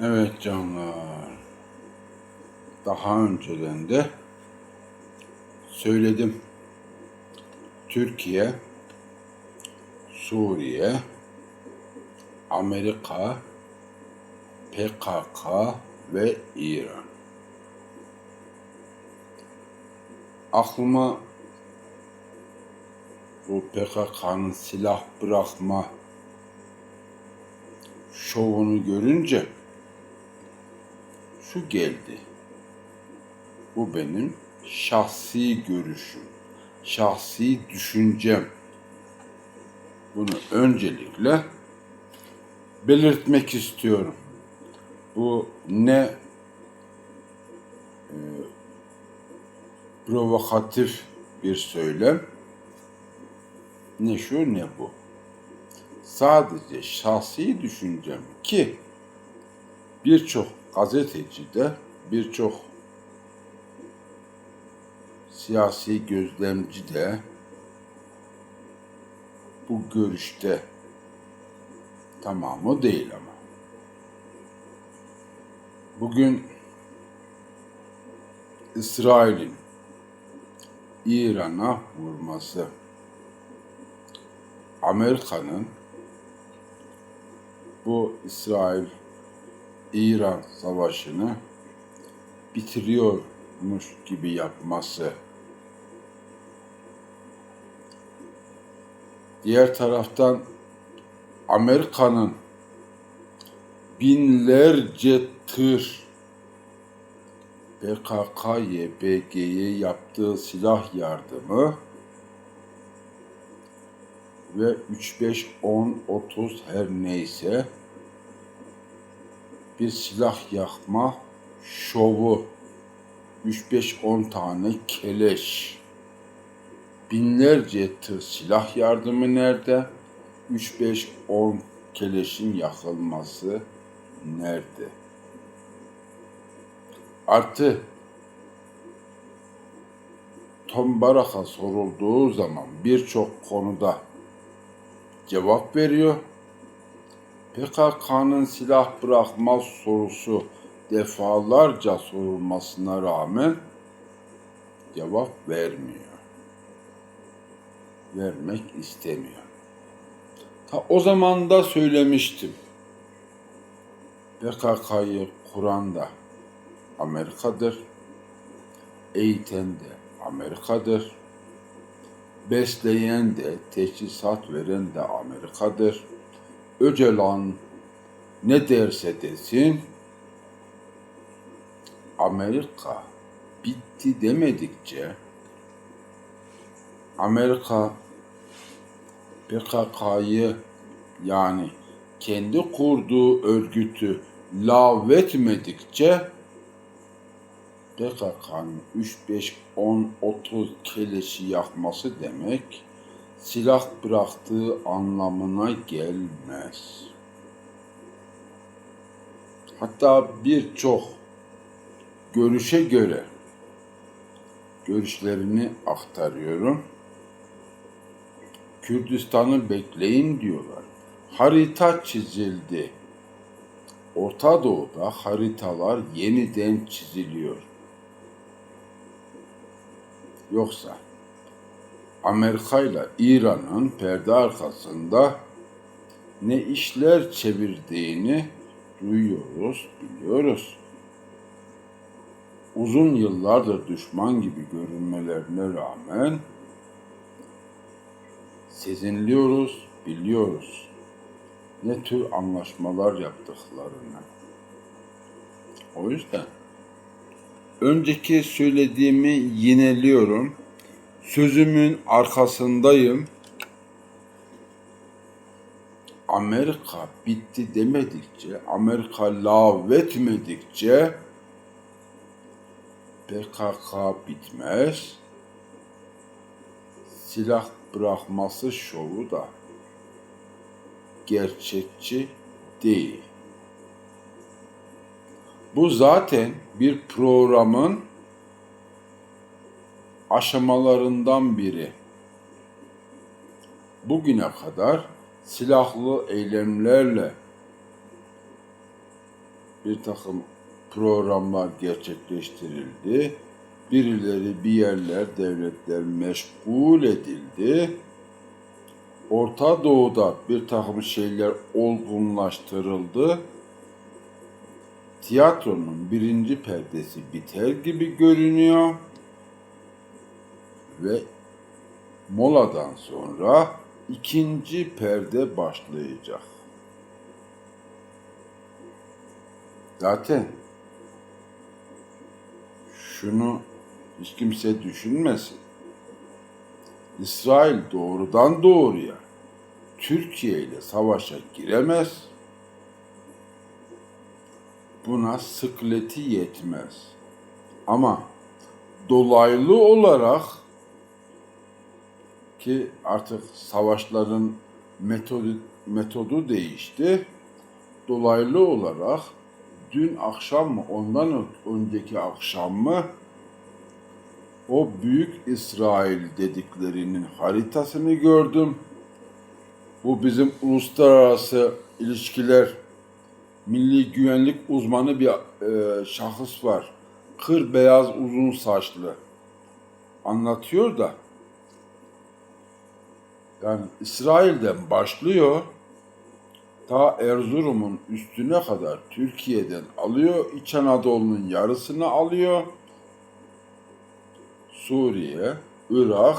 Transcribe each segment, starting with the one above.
Evet canlar. Daha önceden de söyledim. Türkiye, Suriye, Amerika, PKK ve İran. Aklıma bu PKK'nın silah bırakma şovunu görünce şu geldi. Bu benim şahsi görüşüm, şahsi düşüncem. Bunu öncelikle belirtmek istiyorum. Bu ne e, provokatif bir söylem, ne şu ne bu. Sadece şahsi düşüncem ki birçok gazeteci de birçok siyasi gözlemci de bu görüşte tamamı değil ama. Bugün İsrail'in İran'a vurması, Amerika'nın bu İsrail İran savaşını bitiriyormuş gibi yapması. Diğer taraftan Amerika'nın binlerce tır PKK-YPG'ye yaptığı silah yardımı ve 3, 5, 10, 30 her neyse bir silah yakma şovu 3, 5, 10 tane keleş binlerce tır silah yardımı nerede? 3, 5, 10 keleşin yakılması nerede? Artı Tom Barak'a sorulduğu zaman birçok konuda cevap veriyor. PKK'nın silah bırakma sorusu defalarca sorulmasına rağmen cevap vermiyor. Vermek istemiyor. Ta o zaman da söylemiştim. PKK'yı kuran da Amerika'dır. Eğiten de Amerika'dır. Besleyen de, teçhizat veren de Amerika'dır. Öcalan ne derse desin, Amerika bitti demedikçe, Amerika PKK'yı yani kendi kurduğu örgütü lağvetmedikçe PKK'nın 3, 5, 10, 30 keleşi yakması demek silah bıraktığı anlamına gelmez. Hatta birçok görüşe göre görüşlerini aktarıyorum. Kürdistan'ı bekleyin diyorlar. Harita çizildi. Orta Doğu'da haritalar yeniden çiziliyor. Yoksa Amerika ile İran'ın perde arkasında ne işler çevirdiğini duyuyoruz, biliyoruz. Uzun yıllardır düşman gibi görünmelerine rağmen sezinliyoruz, biliyoruz ne tür anlaşmalar yaptıklarını. O yüzden önceki söylediğimi yineliyorum. Sözümün arkasındayım. Amerika bitti demedikçe, Amerika lağvetmedikçe PKK bitmez. Silah bırakması şovu da gerçekçi değil. Bu zaten bir programın aşamalarından biri. Bugüne kadar silahlı eylemlerle bir takım programlar gerçekleştirildi. Birileri bir yerler, devletler meşgul edildi. Orta Doğu'da bir takım şeyler olgunlaştırıldı. Tiyatronun birinci perdesi biter gibi görünüyor. Ve moladan sonra ikinci perde başlayacak. Zaten şunu hiç kimse düşünmesin. İsrail doğrudan doğruya Türkiye ile savaşa giremez. Buna sıkleti yetmez. Ama dolaylı olarak ki artık savaşların metodu, metodu değişti. Dolaylı olarak dün akşam mı ondan önceki akşam mı o büyük İsrail dediklerinin haritasını gördüm. Bu bizim uluslararası ilişkiler milli güvenlik uzmanı bir e, şahıs var. Kır beyaz uzun saçlı. Anlatıyor da yani İsrail'den başlıyor ta Erzurum'un üstüne kadar Türkiye'den alıyor. İç Anadolu'nun yarısını alıyor. Suriye, Irak,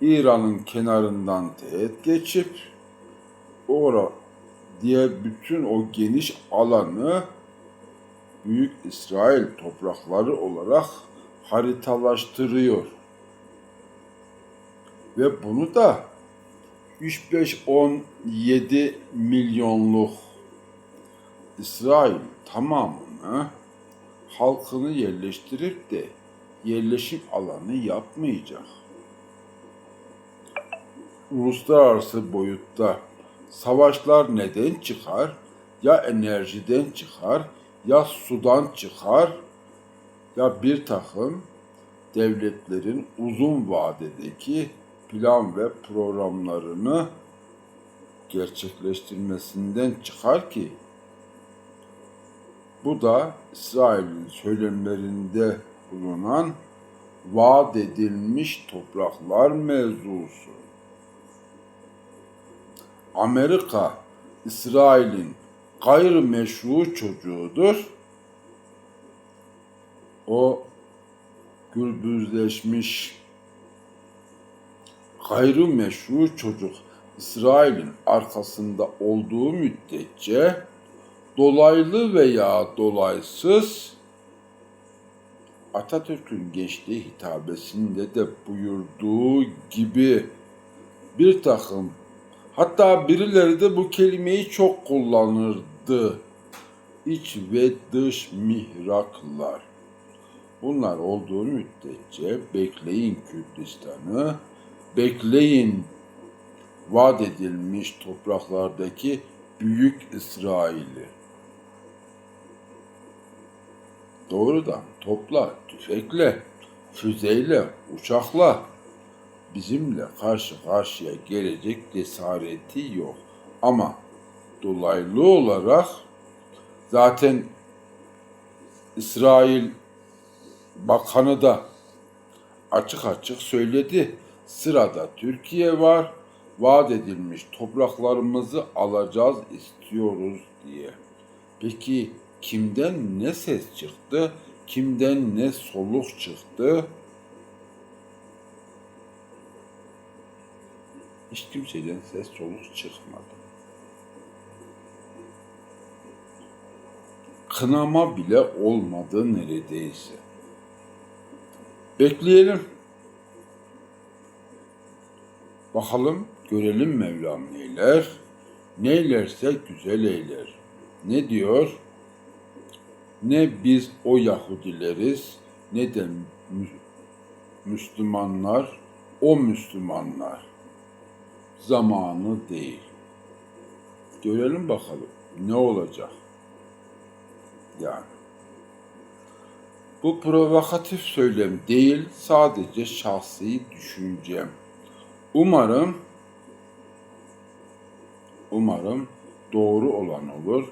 İran'ın kenarından teğet geçip ora diye bütün o geniş alanı Büyük İsrail toprakları olarak haritalaştırıyor. Ve bunu da 3-5-17 milyonluk İsrail tamamını halkını yerleştirip de yerleşim alanı yapmayacak. Uluslararası boyutta savaşlar neden çıkar? Ya enerjiden çıkar, ya sudan çıkar, ya bir takım devletlerin uzun vadedeki plan ve programlarını gerçekleştirmesinden çıkar ki bu da İsrail'in söylemlerinde bulunan vaat edilmiş topraklar mevzusu. Amerika İsrail'in gayrimeşru çocuğudur. O gürbüzleşmiş gayrimeşru çocuk İsrail'in arkasında olduğu müddetçe dolaylı veya dolaysız Atatürk'ün geçtiği hitabesinde de buyurduğu gibi bir takım hatta birileri de bu kelimeyi çok kullanırdı. İç ve dış mihraklar. Bunlar olduğu müddetçe bekleyin Kürdistan'ı, bekleyin vaat edilmiş topraklardaki büyük İsrail'i. Doğrudan topla, tüfekle, füzeyle, uçakla bizimle karşı karşıya gelecek cesareti yok. Ama dolaylı olarak zaten İsrail Bakanı da açık açık söyledi. Sırada Türkiye var. Vaat edilmiş topraklarımızı alacağız istiyoruz diye. Peki kimden ne ses çıktı? Kimden ne soluk çıktı? Hiç kimseden ses soluk çıkmadı. Kınama bile olmadı neredeyse. Bekleyelim. Bakalım görelim Mevlam neyler. Neylerse güzel eyler. Ne diyor? Ne biz o Yahudileriz ne de Müslümanlar o Müslümanlar. Zamanı değil. Görelim bakalım ne olacak. Yani. Bu provokatif söylem değil, sadece şahsi düşüncem. Umarım umarım doğru olan olur